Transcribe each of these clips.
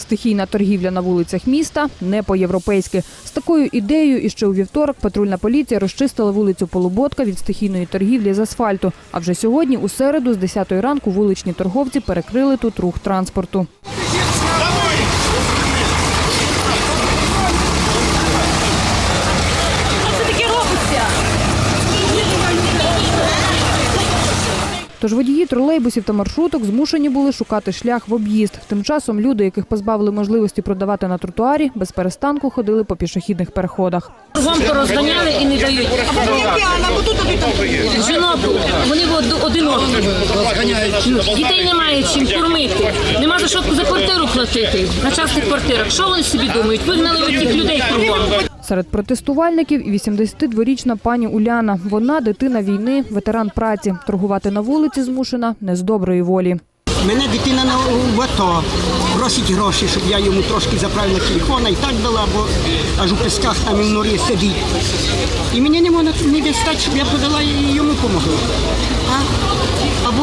Стихійна торгівля на вулицях міста не по-європейськи. З такою ідеєю іще у вівторок патрульна поліція розчистила вулицю Полуботка від стихійної торгівлі з асфальту. А вже сьогодні, у середу, з 10 ранку, вуличні торговці перекрили тут рух транспорту. Тож водії тролейбусів та маршруток змушені були шукати шлях в об'їзд. Тим часом люди, яких позбавили можливості продавати на тротуарі, без перестанку ходили по пішохідних переходах. Вам порозганяли і не дають. Жінок, вони од- одинокі. Дітей немає чим кормити. Нема за що за квартиру платити на частних квартирах. Що вони собі думають? Вигнали ви цих людей кругом. Серед протестувальників і 82-річна пані Уляна. Вона дитина війни, ветеран праці. Торгувати на вулиці змушена не з доброї волі. Мене дитина на в АТО просить гроші, щоб я йому трошки заправив на телефон, і так дала, бо аж у пісках там і в норі сидить. І мені не можна не дістати, щоб я подала і йому допомогла. А?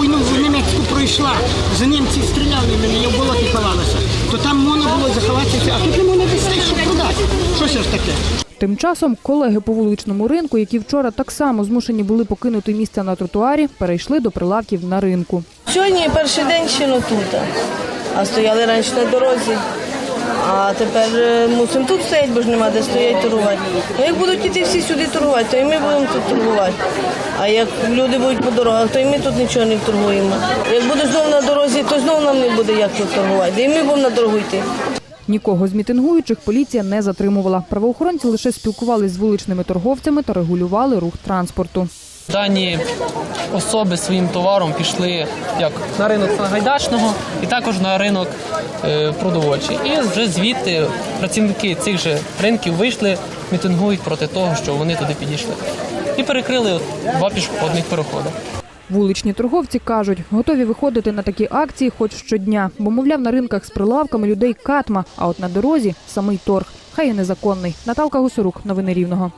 Війну в Німецьку пройшла, за німці стріляли мене, я в болоті ховалася. То там можна було заховатися, а тут не можна дістати, щоб продати. Що ж таке? Тим часом колеги по вуличному ринку, які вчора так само змушені були покинути місце на тротуарі, перейшли до прилавків на ринку. Сьогодні перший день ще тут, а стояли раніше на дорозі. А тепер е, мусимо тут стояти, бо ж нема де стояти торгувати. Ну, як будуть іти всі сюди торгувати, то і ми будемо тут торгувати. А як люди будуть по дорогах, то і ми тут нічого не торгуємо. Як буде знову на дорозі, то знову нам не буде як тут торгувати. І ми будемо на дорогу йти. Нікого з мітингуючих поліція не затримувала. Правоохоронці лише спілкувались з вуличними торговцями та регулювали рух транспорту. Дані особи своїм товаром пішли як на ринок Сагайдачного і також на ринок е, продовольчий. І вже звідти працівники цих же ринків вийшли, мітингують проти того, що вони туди підійшли. І перекрили два пішохідних переходи. Вуличні торговці кажуть, готові виходити на такі акції хоч щодня, бо, мовляв, на ринках з прилавками людей катма, а от на дорозі самий торг. Хай і незаконний. Наталка Гусорук, новини Рівного.